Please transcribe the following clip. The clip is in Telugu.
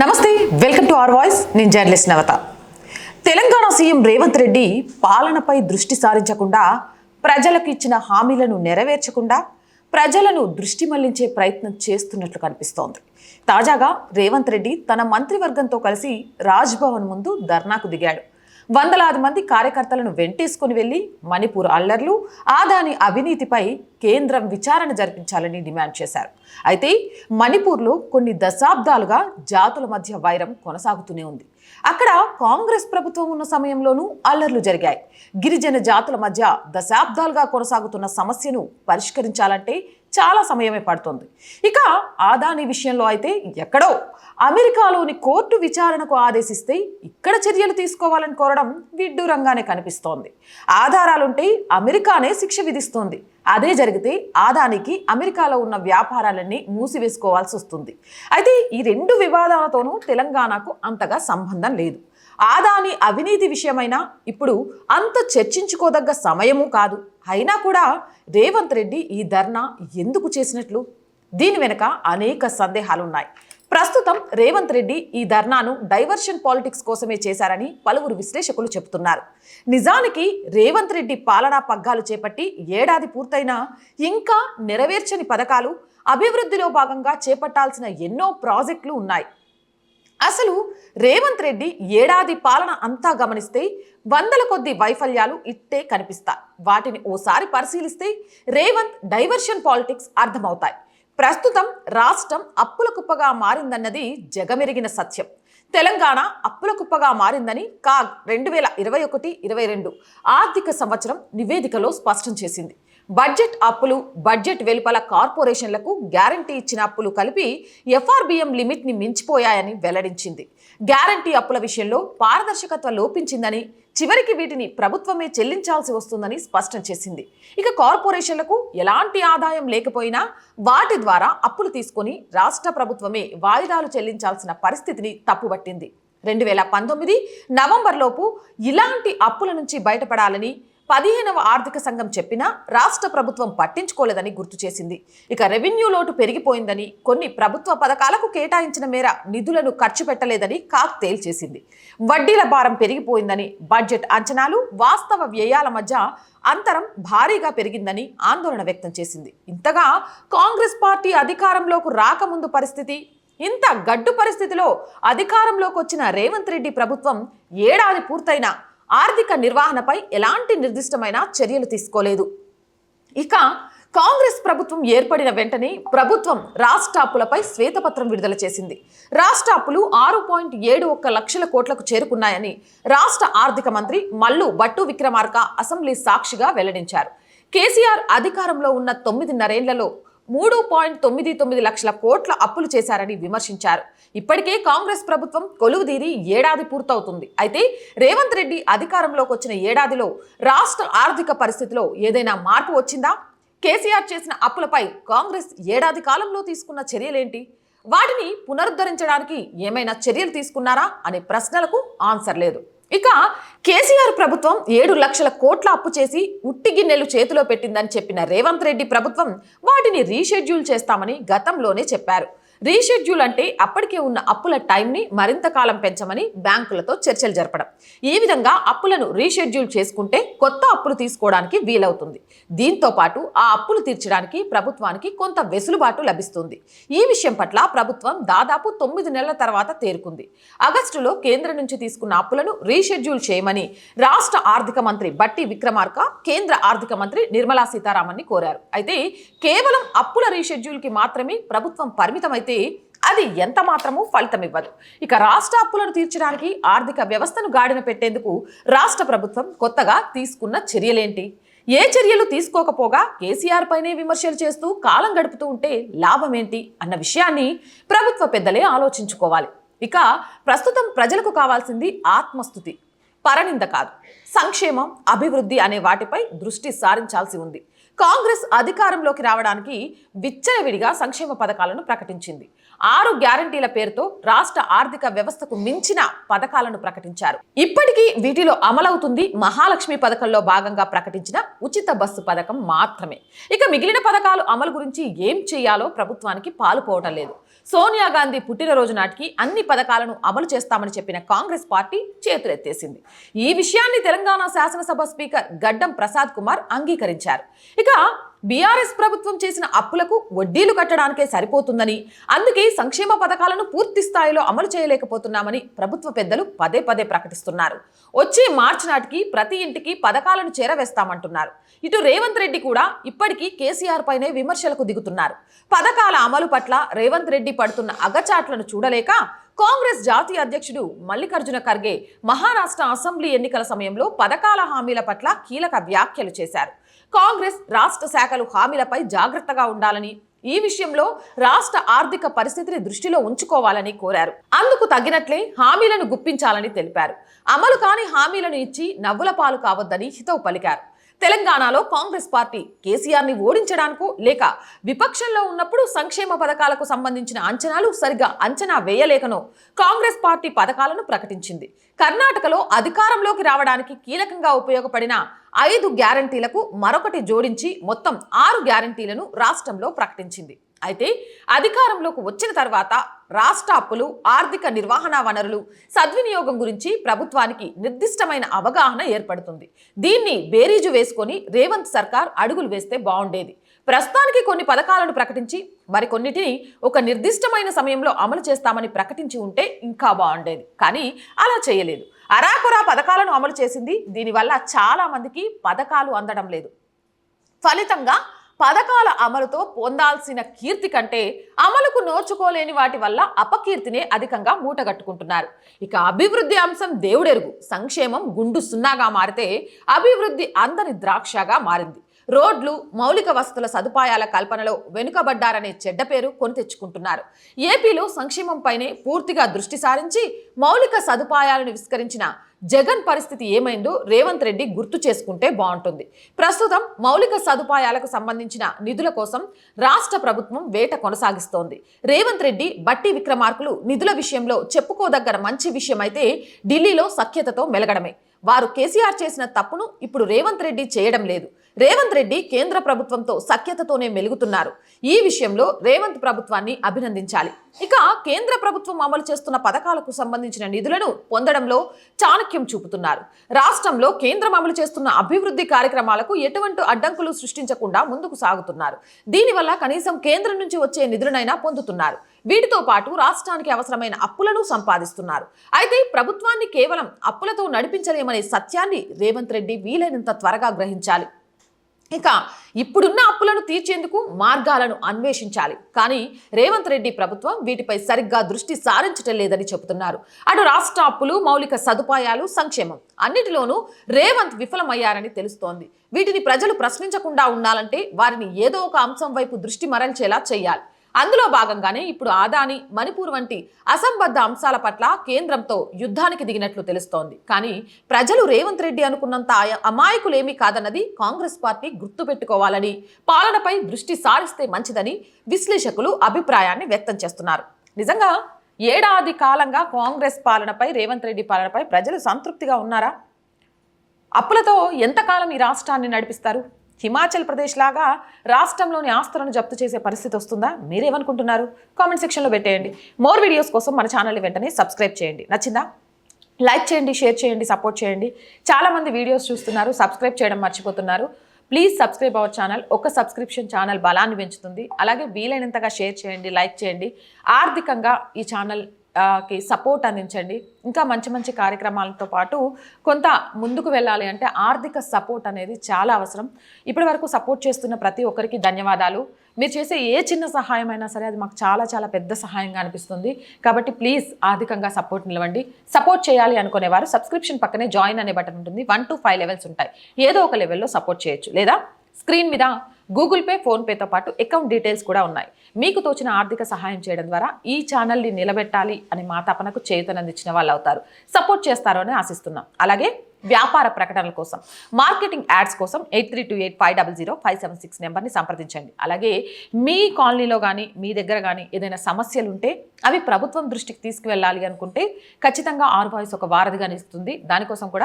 నమస్తే వెల్కమ్ టు అవర్ వాయిస్. నేను జర్నలిస్ట్ నవత. తెలంగాణ సీఎం రేవంత్ రెడ్డి పాలనపై దృష్టి సారించకుండా ప్రజలకు ఇచ్చిన హామీలను నెరవేర్చకుండా ప్రజలను దృష్టి మళ్ళించే ప్రయత్నం చేస్తున్నట్లు కనిపిస్తోంది. తాజాగా రేవంత్ రెడ్డి తన మంత్రివర్గంతో కలిసి రాజ్భవన్ ముందు ధర్నాకు దిగాడు. వందలాది మంది కార్యకర్తలను వెంటేసుకుని వెళ్ళి మణిపూర్ అల్లర్లు ఆదాని అవినీతిపై కేంద్రం విచారణ జరిపించాలని డిమాండ్ చేశారు. అయితే మణిపూర్లో కొన్ని దశాబ్దాలుగా జాతుల మధ్య వైరం కొనసాగుతూనే ఉంది. అక్కడ కాంగ్రెస్ ప్రభుత్వం ఉన్న సమయంలోనూ అల్లర్లు జరిగాయి. గిరిజన జాతుల మధ్య దశాబ్దాలుగా కొనసాగుతున్న సమస్యను పరిష్కరించాలంటే చాలా సమయమే పడుతుంది. ఇక ఆదాని విషయంలో అయితే ఎక్కడో అమెరికాలోని కోర్టు విచారణకు ఆదేశిస్తే ఇక్కడ చర్యలు తీసుకోవాలని కోరడం విడ్డూరంగానే కనిపిస్తోంది. ఆధారాలుంటే అమెరికానే శిక్ష విధిస్తోంది. అదే జరిగితే ఆదానికి అమెరికాలో ఉన్న వ్యాపారాలన్నీ మూసివేసుకోవాల్సి వస్తుంది. అయితే ఈ రెండు వివాదాలతోనూ తెలంగాణకు అంతగా సంబంధం లేదు. ఆదాని అవినీతి విషయమైనా ఇప్పుడు అంత చర్చించుకోదగ్గ సమయము కాదు. అయినా కూడా రేవంత్ రెడ్డి ఈ ధర్నా ఎందుకు చేసినట్లు? దీని వెనుక అనేక సందేహాలున్నాయి. ప్రస్తుతం రేవంత్ రెడ్డి ఈ ధర్నాను డైవర్షన్ పాలిటిక్స్ కోసమే చేశారని పలువురు విశ్లేషకులు చెబుతున్నారు. నిజానికి రేవంత్ రెడ్డి పాలనా పగ్గాలు చేపట్టి ఏడాది పూర్తయినా ఇంకా నెరవేర్చని పథకాలు అభివృద్ధిలో భాగంగా చేపట్టాల్సిన ఎన్నో ప్రాజెక్టులు ఉన్నాయి. అసలు రేవంత్ రెడ్డి ఏడాది పాలన అంతా గమనిస్తే వందల కొద్ది వైఫల్యాలు ఇట్టే కనిపిస్తాయి. వాటిని ఓసారి పరిశీలిస్తే రేవంత్ డైవర్షన్ పాలిటిక్స్ అర్థమవుతాయి. ప్రస్తుతం రాష్ట్రం అప్పుల కుప్పగా మారిందన్నది జగమెరిగిన సత్యం. తెలంగాణ అప్పుల కుప్పగా మారిందని కాగ్ రెండు వేల ఇరవై ఒకటి ఇరవై రెండు ఆర్థిక సంవత్సరం నివేదికలో స్పష్టం చేసింది. బడ్జెట్ అప్పులు బడ్జెట్ వెలుపల కార్పొరేషన్లకు గ్యారంటీ ఇచ్చిన అప్పులు కలిపి ఎఫ్ఆర్బిఎం లిమిట్ని మించిపోయాయని వెల్లడించింది. గ్యారంటీ అప్పుల విషయంలో పారదర్శకత్వం లోపించిందని చివరికి వీటిని ప్రభుత్వమే చెల్లించాల్సి వస్తుందని స్పష్టం చేసింది. ఇక కార్పొరేషన్లకు ఎలాంటి ఆదాయం లేకపోయినా వాటి ద్వారా అప్పులు తీసుకొని రాష్ట్ర ప్రభుత్వమే వాయిదాలు చెల్లించాల్సిన పరిస్థితిని తప్పుబట్టింది. రెండు వేల పంతొమ్మిది నవంబర్లోపు ఇలాంటి అప్పుల నుంచి బయటపడాలని పదిహేనవ ఆర్థిక సంఘం చెప్పినా రాష్ట్ర ప్రభుత్వం పట్టించుకోలేదని గుర్తు చేసింది. ఇక రెవెన్యూ లోటు పెరిగిపోయిందని కొన్ని ప్రభుత్వ పథకాలకు కేటాయించిన మేర నిధులను ఖర్చు పెట్టలేదని కాక్ తేల్చేసింది. వడ్డీల భారం పెరిగిపోయిందని బడ్జెట్ అంచనాలు వాస్తవ వ్యయాల మధ్య అంతరం భారీగా పెరిగిందని ఆందోళన వ్యక్తం చేసింది. ఇంతగా కాంగ్రెస్ పార్టీ అధికారంలోకి రాకముందు పరిస్థితి ఇంత గడ్డు పరిస్థితిలో అధికారంలోకి వచ్చిన రేవంత్ రెడ్డి ప్రభుత్వం ఏడాది పూర్తయినా ఆర్థిక నిర్వహణపై ఎలాంటి నిర్దిష్టమైన చర్యలు తీసుకోలేదు. ఇక కాంగ్రెస్ ప్రభుత్వం ఏర్పడిన వెంటనే ప్రభుత్వం రాష్ట్ర అప్పులపై శ్వేతపత్రం విడుదల చేసింది. రాష్ట్ర అప్పులు ఆరు పాయింట్ ఏడు ఒక్క లక్షల కోట్లకు చేరుకున్నాయని రాష్ట్ర ఆర్థిక మంత్రి మల్లు బట్టు విక్రమార్క అసెంబ్లీ సాక్షిగా వెల్లడించారు. కేసీఆర్ అధికారంలో ఉన్న తొమ్మిదిన్నరేళ్ళలో మూడు పాయింట్ తొమ్మిది తొమ్మిది లక్షల కోట్ల అప్పులు చేశారని విమర్శించారు. ఇప్పటికే కాంగ్రెస్ ప్రభుత్వం కొలువుదీరి ఏడాది పూర్తవుతుంది. అయితే రేవంత్ రెడ్డి అధికారంలోకి వచ్చిన ఏడాదిలో రాష్ట్ర ఆర్థిక పరిస్థితిలో ఏదైనా మార్పు వచ్చిందా? కేసీఆర్ చేసిన అప్పులపై కాంగ్రెస్ ఏడాది కాలంలో తీసుకున్న చర్యలేంటి? వాటిని పునరుద్ధరించడానికి ఏమైనా చర్యలు తీసుకున్నారా? అనే ప్రశ్నలకు ఆన్సర్ లేదు. ఇక కేసీఆర్ ప్రభుత్వం ఏడు లక్షల కోట్ల అప్పు చేసి ఉట్టి గిన్నెలు చేతిలో పెట్టిందని చెప్పిన రేవంత్ రెడ్డి ప్రభుత్వం వాటిని రీషెడ్యూల్ చేస్తామని గతంలోనే చెప్పారు. రీషెడ్యూల్ అంటే అప్పటికే ఉన్న అప్పుల టైంని మరింత కాలం పెంచమని బ్యాంకులతో చర్చలు జరపడం. ఈ విధంగా అప్పులను రీషెడ్యూల్ చేసుకుంటే కొత్త అప్పులు తీసుకోవడానికి వీలవుతుంది. దీంతో పాటు ఆ అప్పులు తీర్చడానికి ప్రభుత్వానికి కొంత వెసులుబాటు లభిస్తుంది. ఈ విషయం పట్ల ప్రభుత్వం దాదాపు తొమ్మిది నెలల తర్వాత తేరుకుంది. ఆగస్టులో కేంద్రం నుంచి తీసుకున్న అప్పులను రీషెడ్యూల్ చేయమని రాష్ట్ర ఆర్థిక మంత్రి బట్టి విక్రమార్క కేంద్ర ఆర్థిక మంత్రి నిర్మలా సీతారామన్ని కోరారు. అయితే కేవలం అప్పుల రీషెడ్యూల్కి మాత్రమే ప్రభుత్వం పరిమితమైతే అది ఎంత మాత్రము ఫలితం ఇవ్వదు ఇక రాష్ట్ర అప్పులను తీర్చడానికి ఆర్థిక వ్యవస్థను గాడిన పెట్టేందుకు రాష్ట్ర ప్రభుత్వం కొత్తగా తీసుకున్న చర్యలేంటి? ఏ చర్యలు తీసుకోకపోగా కేసీఆర్ పైనే విమర్శలు చేస్తూ కాలం గడుపుతూ ఉంటే లాభం ఏంటి అన్న విషయాన్ని ప్రభుత్వ పెద్దలే ఆలోచించుకోవాలి. ఇక ప్రస్తుతం ప్రజలకు కావాల్సింది ఆత్మస్థుతి. పరనింద కాదు. సంక్షేమం అభివృద్ధి అనే వాటిపై దృష్టి సారించాల్సి ఉంది. కాంగ్రెస్ అధికారంలోకి రావడానికి విచ్చలవిడిగా సంక్షేమ పథకాలను ప్రకటించింది. ఆరు గ్యారంటీల పేరుతో రాష్ట్ర ఆర్థిక వ్యవస్థకు మించిన పథకాలను ప్రకటించారు. ఇప్పటికీ వీటిలో అమలవుతుంది మహాలక్ష్మి పథకంలో భాగంగా ప్రకటించిన ఉచిత బస్సు పథకం మాత్రమే. ఇక మిగిలిన పథకాలు అమలు గురించి ఏం చేయాలో ప్రభుత్వానికి పాలుపోవటం లేదు. సోనియా గాంధీ పుట్టినరోజు నాటికి అన్ని పథకాలను అమలు చేస్తామని చెప్పిన కాంగ్రెస్ పార్టీ చేతులెత్తేసింది. ఈ విషయాన్ని తెలంగాణ శాసనసభ స్పీకర్ గడ్డం ప్రసాద్ కుమార్ అంగీకరించారు. ఇక బీఆర్ఎస్ ప్రభుత్వం చేసిన అప్పులకు వడ్డీలు కట్టడానికే సరిపోతుందని అందుకే సంక్షేమ పథకాలను పూర్తి స్థాయిలో అమలు చేయలేకపోతున్నామని ప్రభుత్వ పెద్దలు పదే పదే ప్రకటిస్తున్నారు. వచ్చే మార్చి నాటికి ప్రతి ఇంటికి పథకాలను చేరవేస్తామంటున్నారు. ఇటు రేవంత్ రెడ్డి కూడా ఇప్పటికీ కేసీఆర్ పైనే విమర్శలకు దిగుతున్నారు. పథకాల అమలు పట్ల రేవంత్ రెడ్డి పడుతున్న అగచాట్లను చూడలేక కాంగ్రెస్ జాతీయ అధ్యక్షుడు మల్లికార్జున ఖర్గే మహారాష్ట్ర అసెంబ్లీ ఎన్నికల సమయంలో పథకాల హామీల పట్ల కీలక వ్యాఖ్యలు చేశారు. కాంగ్రెస్ రాష్ట్ర శాఖలు హామీలపై జాగ్రత్తగా ఉండాలని ఈ విషయంలో రాష్ట్ర ఆర్థిక పరిస్థితిని దృష్టిలో ఉంచుకోవాలని కోరారు. అందుకు తగినట్లే హామీలను గుప్పించాలని తెలిపారు. అమలు కాని హామీలను ఇచ్చి నవ్వుల పాలు కావద్దని హితవు పలికారు. తెలంగాణలో కాంగ్రెస్ పార్టీ కేసీఆర్ని ఓడించడానికో లేక విపక్షంలో ఉన్నప్పుడు సంక్షేమ పథకాలకు సంబంధించిన అంచనాలు సరిగా అంచనా వేయలేకనో కాంగ్రెస్ పార్టీ పథకాలను ప్రకటించింది. కర్ణాటకలో అధికారంలోకి రావడానికి కీలకంగా ఉపయోగపడిన ఐదు గ్యారంటీలకు మరొకటి జోడించి మొత్తం ఆరు గ్యారంటీలను రాష్ట్రంలో ప్రకటించింది. అయితే అధికారంలోకి వచ్చిన తర్వాత రాష్ట్ర అప్పులు ఆర్థిక నిర్వహణ వనరులు సద్వినియోగం గురించి ప్రభుత్వానికి నిర్దిష్టమైన అవగాహన ఏర్పడుతుంది. దీన్ని బేరీజు వేసుకొని రేవంత్ సర్కార్ అడుగులు వేస్తే బాగుండేది. ప్రస్తుతానికి కొన్ని పథకాలను ప్రకటించి మరికొన్నిటిని ఒక నిర్దిష్టమైన సమయంలో అమలు చేస్తామని ప్రకటించి ఉంటే ఇంకా బాగుండేది. కానీ అలా చేయలేదు. అరాకొరా పథకాలను అమలు చేసింది. దీనివల్ల చాలా మందికి పథకాలు అందడం లేదు. ఫలితంగా పథకాల అమలుతో పొందాల్సిన కీర్తి కంటే అమలుకు నోచుకోలేని వాటి వల్ల అపకీర్తినే అధికంగా మూటగట్టుకుంటున్నారు. ఇక అభివృద్ధి అంశం దేవుడెరుగు. సంక్షేమం గుండు సున్నాగా మారితే అభివృద్ధి అందని ద్రాక్షగా మారింది. రోడ్లు మౌలిక వసతుల సదుపాయాల కల్పనలో వెనుకబడ్డారనే చెడ్డ పేరు కొని తెచ్చుకుంటున్నారు. ఏపీలో సంక్షేమంపైనే పూర్తిగా దృష్టి సారించి మౌలిక సదుపాయాలను విస్కరించిన జగన్ పరిస్థితి ఏమైందో రేవంత్ రెడ్డి గుర్తు చేసుకుంటే బాగుంటుంది. ప్రస్తుతం మౌలిక సదుపాయాలకు సంబంధించిన నిధుల కోసం రాష్ట్ర ప్రభుత్వం వేట కొనసాగిస్తోంది. రేవంత్ రెడ్డి బట్టి విక్రమార్కులు నిధుల విషయంలో చెప్పుకోదగ్గర మంచి విషయం అయితే ఢిల్లీలో సఖ్యతతో మెలగడమే. వారు కేసీఆర్ చేసిన తప్పును ఇప్పుడు రేవంత్ రెడ్డి చేయడం లేదు. రేవంత్ రెడ్డి కేంద్ర ప్రభుత్వంతో సఖ్యతతోనే మెలుగుతున్నారు. ఈ విషయంలో రేవంత్ ప్రభుత్వాన్ని అభినందించాలి. ఇక కేంద్ర ప్రభుత్వం అమలు చేస్తున్న పథకాలకు సంబంధించిన నిధులను పొందడంలో చాణక్యం చూపుతున్నారు. రాష్ట్రంలో కేంద్రం అమలు చేస్తున్న అభివృద్ధి కార్యక్రమాలకు ఎటువంటి అడ్డంకులు సృష్టించకుండా ముందుకు సాగుతున్నారు. దీనివల్ల కనీసం కేంద్రం నుంచి వచ్చే నిధులనైనా పొందుతున్నారు. వీటితో పాటు రాష్ట్రానికి అవసరమైన అప్పులను సంపాదిస్తున్నారు. అయితే ప్రభుత్వాన్ని కేవలం అప్పులతో నడిపించలేమనే సత్యాన్ని రేవంత్ రెడ్డి వీలైనంత త్వరగా గ్రహించాలి. ఇక ఇప్పుడున్న అప్పులను తీర్చేందుకు మార్గాలను అన్వేషించాలి. కానీ రేవంత్ రెడ్డి ప్రభుత్వం వీటిపై సరిగ్గా దృష్టి సారించటం లేదని చెబుతున్నారు. అటు రాష్ట్ర అప్పులు మౌలిక సదుపాయాలు సంక్షేమం అన్నిటిలోనూ రేవంత్ విఫలమయ్యారని తెలుస్తోంది. వీటిని ప్రజలు ప్రశ్నించకుండా ఉండాలంటే వారిని ఏదో ఒక అంశం వైపు దృష్టి మరల్చేలా చేయాలి. అందులో భాగంగానే ఇప్పుడు ఆదాని మణిపూర్ వంటి అసంబద్ధ అంశాల పట్ల కేంద్రంతో యుద్ధానికి దిగినట్లు తెలుస్తోంది. కానీ ప్రజలు రేవంత్ రెడ్డి అనుకున్నంత ఆయ- అమాయకులేమీ కాదన్నది కాంగ్రెస్ పార్టీ గుర్తుపెట్టుకోవాలని పాలనపై దృష్టి సారిస్తే మంచిదని విశ్లేషకులు అభిప్రాయాన్ని వ్యక్తం చేస్తున్నారు. నిజంగా ఏడాది కాలంగా కాంగ్రెస్ పాలనపై రేవంత్ రెడ్డి పాలనపై ప్రజలు సంతృప్తిగా ఉన్నారా? అప్పులతో ఎంతకాలం ఈ రాష్ట్రాన్ని నడిపిస్తారు? హిమాచల్ ప్రదేశ్ లాగా రాష్ట్రంలోని ఆస్తులను జప్తు చేసే పరిస్థితి వస్తుందా? మీరేమనుకుంటున్నారు? కామెంట్ సెక్షన్లో పెట్టేయండి. మోర్ వీడియోస్ కోసం మన ఛానల్ని వెంటనే సబ్స్క్రైబ్ చేయండి. నచ్చిందా? లైక్ చేయండి షేర్ చేయండి సపోర్ట్ చేయండి. చాలామంది వీడియోస్ చూస్తున్నారు సబ్స్క్రైబ్ చేయడం మర్చిపోతున్నారు. Please subscribe our channel. ఒక సబ్స్క్రిప్షన్ ఛానల్ బలాన్ని పెంచుతుంది. అలాగే వీలైనంతగా షేర్ చేయండి లైక్ చేయండి. ఆర్థికంగా ఈ ఛానల్ కి సపోర్ట్ అందించండి. ఇంకా మంచి మంచి కార్యక్రమాలతో పాటు కొంత ముందుకు వెళ్ళాలి అంటే ఆర్థిక సపోర్ట్ అనేది చాలా అవసరం. ఇప్పటి వరకు సపోర్ట్ చేస్తున్న ప్రతి ఒక్కరికి ధన్యవాదాలు. మీరు చేసే ఏ చిన్న సహాయం అయినా సరే అది మాకు చాలా చాలా పెద్ద సహాయంగా అనిపిస్తుంది. కాబట్టి ప్లీజ్ ఆర్థికంగా సపోర్ట్ నిలవండి. సపోర్ట్ చేయాలి అనుకునేవారు సబ్స్క్రిప్షన్ పక్కనే జాయిన్ అనే బటన్ ఉంటుంది. వన్ టు ఫైవ్ లెవెల్స్ ఉంటాయి. ఏదో ఒక లెవెల్లో సపోర్ట్ చేయొచ్చు. లేదా స్క్రీన్ మీద గూగుల్ పే ఫోన్పేతో పాటు అకౌంట్ డీటెయిల్స్ కూడా ఉన్నాయి. మీకు తోచిన ఆర్థిక సహాయం చేయడం ద్వారా ఈ ఛానల్ని నిలబెట్టాలి అని మా తపనకు చేయుతనందించిన వాళ్ళు అవుతారు. సపోర్ట్ చేస్తారని అని ఆశిస్తున్నాం. అలాగే వ్యాపార ప్రకటనల కోసం మార్కెటింగ్ యాడ్స్ కోసం eight three two eight five double zero five seven six నెంబర్ని సంప్రదించండి. అలాగే మీ కాలనీలో కానీ మీ దగ్గర కానీ ఏదైనా సమస్యలు ఉంటే అవి ప్రభుత్వం దృష్టికి తీసుకువెళ్ళాలి అనుకుంటే ఖచ్చితంగా ఆరు వాయిస్ ఒక వారధిగా ఇస్తుంది దానికోసం కూడా